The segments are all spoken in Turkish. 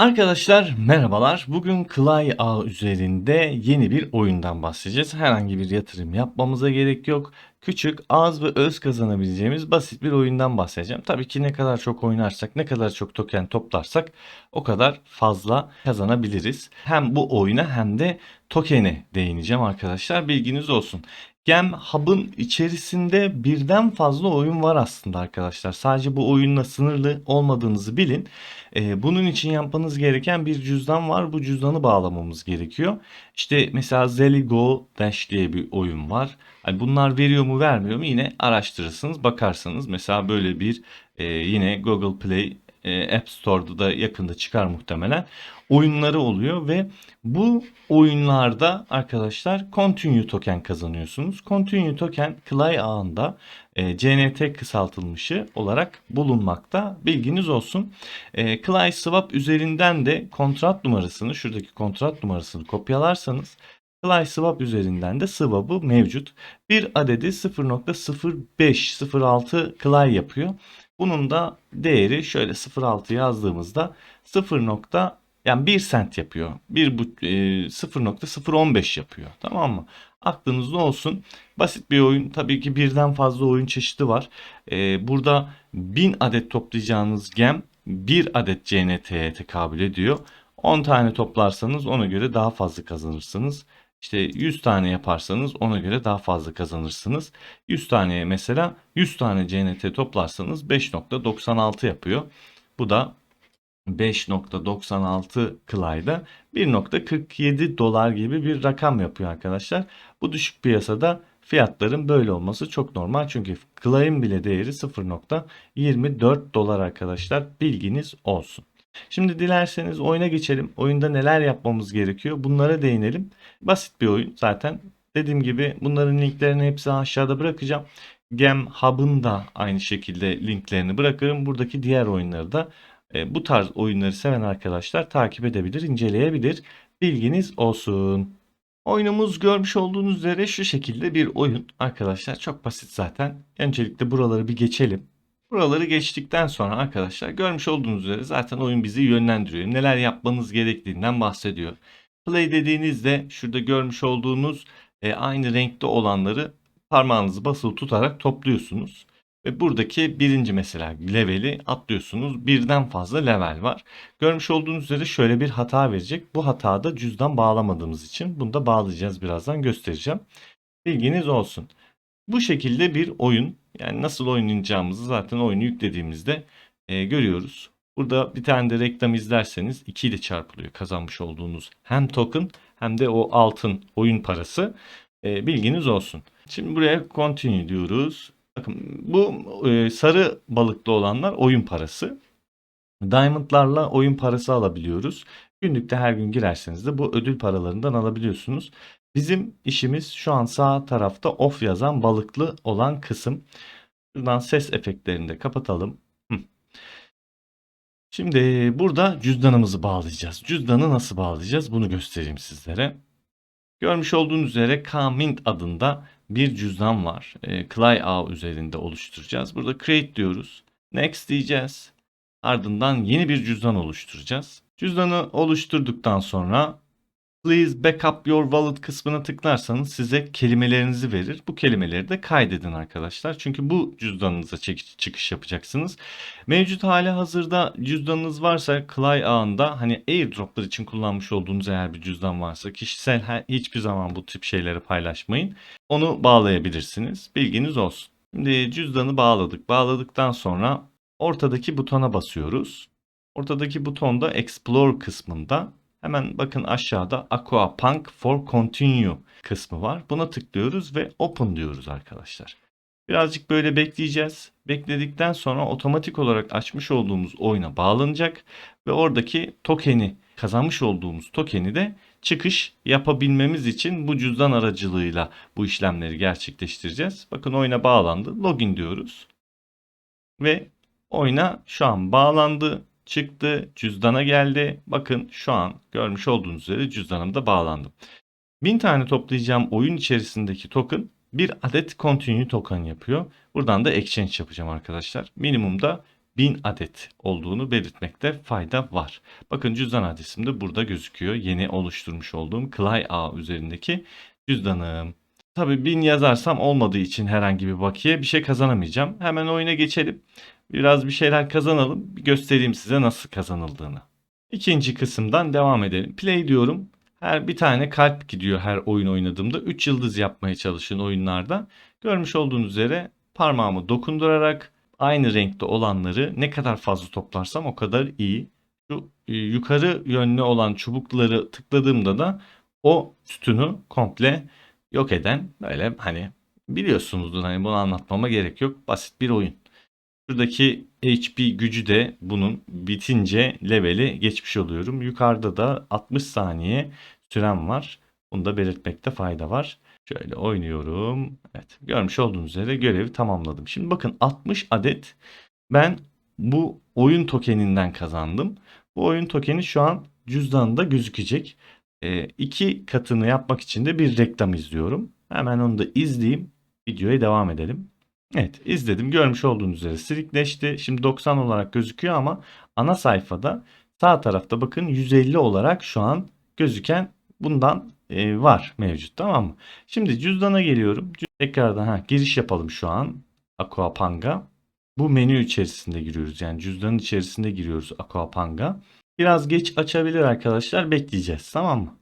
Arkadaşlar merhabalar. Bugün Clay Ağ üzerinde yeni bir oyundan bahsedeceğiz. Herhangi bir yatırım yapmamıza gerek yok. Küçük, az ve öz kazanabileceğimiz basit bir oyundan bahsedeceğim. Tabii ki ne kadar çok oynarsak, ne kadar çok token toplarsak o kadar fazla kazanabiliriz. Hem bu oyuna hem de token'e değineceğim arkadaşlar. Bilginiz olsun. Gem Hub'ın içerisinde birden fazla oyun var aslında arkadaşlar. Sadece bu oyunla sınırlı olmadığınızı bilin. Ee, bunun için yapmanız gereken bir cüzdan var. Bu cüzdanı bağlamamız gerekiyor. İşte mesela Zeligo Dash diye bir oyun var. Hani bunlar veriyor mu vermiyor mu yine araştırırsınız bakarsanız. Mesela böyle bir e, yine Google Play e, App Store'da da yakında çıkar muhtemelen oyunları oluyor ve bu oyunlarda arkadaşlar Continue token kazanıyorsunuz. Continue token Clay ağında e, CNT kısaltılmışı olarak bulunmakta. Bilginiz olsun. E, Clay Swap üzerinden de kontrat numarasını şuradaki kontrat numarasını kopyalarsanız Clay Swap üzerinden de swap'ı mevcut. Bir adedi 0.0506 Clay yapıyor. Bunun da değeri şöyle 0.6 yazdığımızda 0. Yani 1 sent yapıyor. 1 bu e, 0.015 yapıyor. Tamam mı? Aklınızda olsun. Basit bir oyun. Tabii ki birden fazla oyun çeşidi var. E, burada 1000 adet toplayacağınız gem 1 adet CNT'ye tekabül ediyor. 10 tane toplarsanız ona göre daha fazla kazanırsınız. İşte 100 tane yaparsanız ona göre daha fazla kazanırsınız. 100 taneye mesela 100 tane CNT toplarsanız 5.96 yapıyor. Bu da 5.96 Clyde'a 1.47 dolar gibi bir rakam yapıyor arkadaşlar. Bu düşük piyasada fiyatların böyle olması çok normal. Çünkü Clyde'in bile değeri 0.24 dolar arkadaşlar. Bilginiz olsun. Şimdi dilerseniz oyuna geçelim. Oyunda neler yapmamız gerekiyor? Bunlara değinelim. Basit bir oyun zaten. Dediğim gibi bunların linklerini hepsi aşağıda bırakacağım. Gem Hub'ın da aynı şekilde linklerini bırakırım. Buradaki diğer oyunları da e, bu tarz oyunları seven arkadaşlar takip edebilir, inceleyebilir. Bilginiz olsun. Oyunumuz görmüş olduğunuz üzere şu şekilde bir oyun arkadaşlar. Çok basit zaten. Öncelikle buraları bir geçelim. Buraları geçtikten sonra arkadaşlar görmüş olduğunuz üzere zaten oyun bizi yönlendiriyor. Neler yapmanız gerektiğinden bahsediyor. Play dediğinizde şurada görmüş olduğunuz e, aynı renkte olanları parmağınızı basılı tutarak topluyorsunuz. Ve buradaki birinci mesela leveli atlıyorsunuz. Birden fazla level var. Görmüş olduğunuz üzere şöyle bir hata verecek. Bu hatada cüzdan bağlamadığımız için bunu da bağlayacağız birazdan göstereceğim. Bilginiz olsun. Bu şekilde bir oyun yani nasıl oynayacağımızı zaten oyunu yüklediğimizde e, görüyoruz. Burada bir tane de reklam izlerseniz 2 ile çarpılıyor kazanmış olduğunuz hem token hem de o altın oyun parası. E, bilginiz olsun. Şimdi buraya continue diyoruz. Bakın bu e, sarı balıklı olanlar oyun parası. Diamond'larla oyun parası alabiliyoruz. Günlükte her gün girerseniz de bu ödül paralarından alabiliyorsunuz. Bizim işimiz şu an sağ tarafta off yazan balıklı olan kısım. Şuradan ses efektlerini de kapatalım. Şimdi burada cüzdanımızı bağlayacağız. Cüzdanı nasıl bağlayacağız bunu göstereyim sizlere. Görmüş olduğunuz üzere K-Mint adında bir cüzdan var. E, Clay ağ üzerinde oluşturacağız. Burada create diyoruz. Next diyeceğiz. Ardından yeni bir cüzdan oluşturacağız. Cüzdanı oluşturduktan sonra Please backup your wallet kısmına tıklarsanız size kelimelerinizi verir. Bu kelimeleri de kaydedin arkadaşlar. Çünkü bu cüzdanınıza çıkış yapacaksınız. Mevcut hali hazırda cüzdanınız varsa Clay ağında hani airdroplar için kullanmış olduğunuz eğer bir cüzdan varsa kişisel hiçbir zaman bu tip şeyleri paylaşmayın. Onu bağlayabilirsiniz. Bilginiz olsun. Şimdi cüzdanı bağladık. Bağladıktan sonra ortadaki butona basıyoruz. Ortadaki butonda Explore kısmında Hemen bakın aşağıda Aqua Punk for Continue kısmı var. Buna tıklıyoruz ve Open diyoruz arkadaşlar. Birazcık böyle bekleyeceğiz. Bekledikten sonra otomatik olarak açmış olduğumuz oyuna bağlanacak ve oradaki tokeni kazanmış olduğumuz tokeni de çıkış yapabilmemiz için bu cüzdan aracılığıyla bu işlemleri gerçekleştireceğiz. Bakın oyuna bağlandı. Login diyoruz. Ve oyuna şu an bağlandı çıktı. Cüzdana geldi. Bakın şu an görmüş olduğunuz üzere cüzdanımda bağlandım. 1000 tane toplayacağım oyun içerisindeki token bir adet continue token yapıyor. Buradan da exchange yapacağım arkadaşlar. Minimumda 1000 adet olduğunu belirtmekte fayda var. Bakın cüzdan adresim de burada gözüküyor. Yeni oluşturmuş olduğum Clay A üzerindeki cüzdanım. Tabii 1000 yazarsam olmadığı için herhangi bir bakiye bir şey kazanamayacağım. Hemen oyuna geçelim. Biraz bir şeyler kazanalım. Bir göstereyim size nasıl kazanıldığını. İkinci kısımdan devam edelim. Play diyorum. Her bir tane kalp gidiyor her oyun oynadığımda. 3 yıldız yapmaya çalışın oyunlarda. Görmüş olduğunuz üzere parmağımı dokundurarak aynı renkte olanları ne kadar fazla toplarsam o kadar iyi. Şu e, yukarı yönlü olan çubukları tıkladığımda da o sütunu komple yok eden böyle hani biliyorsunuzdur hani bunu anlatmama gerek yok. Basit bir oyun. Şuradaki HP gücü de bunun bitince leveli geçmiş oluyorum. Yukarıda da 60 saniye sürem var. Bunu da belirtmekte fayda var. Şöyle oynuyorum. Evet görmüş olduğunuz üzere görevi tamamladım. Şimdi bakın 60 adet ben bu oyun tokeninden kazandım. Bu oyun tokeni şu an cüzdanında gözükecek. Ee, iki katını yapmak için de bir reklam izliyorum. Hemen onu da izleyeyim. Videoya devam edelim. Evet izledim. Görmüş olduğunuz üzere silikleşti. Şimdi 90 olarak gözüküyor ama ana sayfada sağ tarafta bakın 150 olarak şu an gözüken bundan e, var mevcut tamam mı? Şimdi cüzdana geliyorum. Tekrardan ha, giriş yapalım şu an. Aquapanga. Bu menü içerisinde giriyoruz. Yani cüzdanın içerisinde giriyoruz Aquapanga. Biraz geç açabilir arkadaşlar. Bekleyeceğiz tamam mı?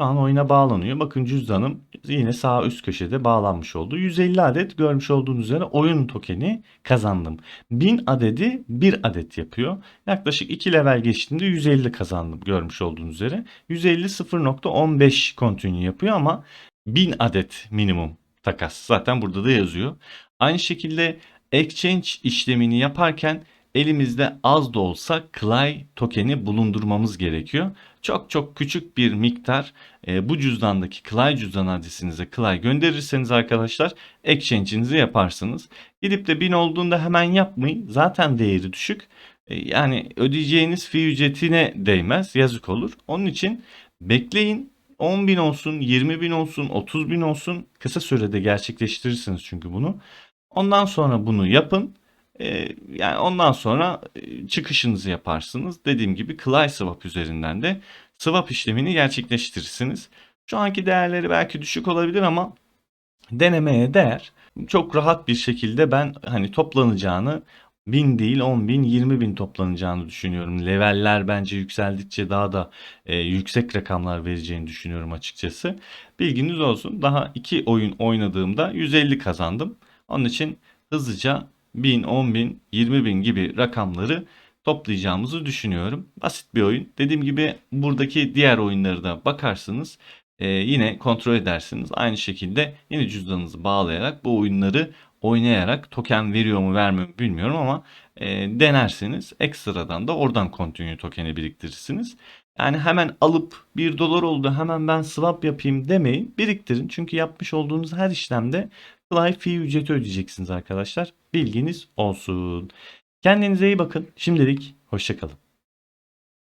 Şu an oyuna bağlanıyor. Bakın cüzdanım yine sağ üst köşede bağlanmış oldu. 150 adet görmüş olduğunuz üzere oyun tokeni kazandım. 1000 adedi 1 adet yapıyor. Yaklaşık 2 level geçtiğinde 150 kazandım görmüş olduğunuz üzere. 150 0.15 continue yapıyor ama 1000 adet minimum takas. Zaten burada da yazıyor. Aynı şekilde exchange işlemini yaparken elimizde az da olsa Clay tokeni bulundurmamız gerekiyor. Çok çok küçük bir miktar e, bu cüzdandaki Clay cüzdan adresinize Clay gönderirseniz arkadaşlar exchange'inizi yaparsınız. Gidip de 1000 olduğunda hemen yapmayın. Zaten değeri düşük. E, yani ödeyeceğiniz fee ücretine değmez. Yazık olur. Onun için bekleyin. 10 bin olsun, 20 bin olsun, 30 bin olsun. Kısa sürede gerçekleştirirsiniz çünkü bunu. Ondan sonra bunu yapın. Ee, yani ondan sonra e, çıkışınızı yaparsınız. Dediğim gibi Clay Swap üzerinden de swap işlemini gerçekleştirirsiniz. Şu anki değerleri belki düşük olabilir ama denemeye değer. Çok rahat bir şekilde ben hani toplanacağını 1000 değil 10 bin 20 bin toplanacağını düşünüyorum. Leveller bence yükseldikçe daha da e, yüksek rakamlar vereceğini düşünüyorum açıkçası. Bilginiz olsun. Daha iki oyun oynadığımda 150 kazandım. Onun için hızlıca 1000, 10 bin, 20 bin gibi rakamları toplayacağımızı düşünüyorum. Basit bir oyun. Dediğim gibi buradaki diğer oyunları da bakarsınız. Ee, yine kontrol edersiniz. Aynı şekilde yine cüzdanınızı bağlayarak bu oyunları oynayarak token veriyor mu vermiyor mu bilmiyorum ama e, denersiniz. Ekstradan da oradan continue tokeni biriktirirsiniz. Yani hemen alıp 1 dolar oldu hemen ben swap yapayım demeyin. Biriktirin. Çünkü yapmış olduğunuz her işlemde Fly fee ücreti ödeyeceksiniz arkadaşlar. Bilginiz olsun. Kendinize iyi bakın. Şimdilik hoşçakalın.